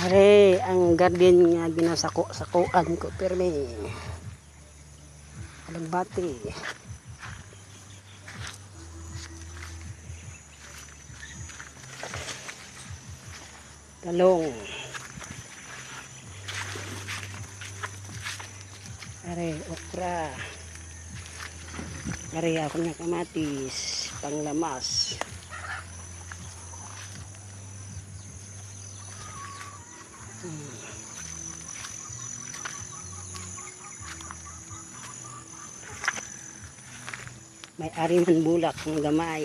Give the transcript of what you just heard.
Are, ang garden nga ginasako-sakuan ko pirmi. Alagbati. Talong. Are, okra. Are, ako nga kamatis. Panglamas. May ari man bulak ng gamay.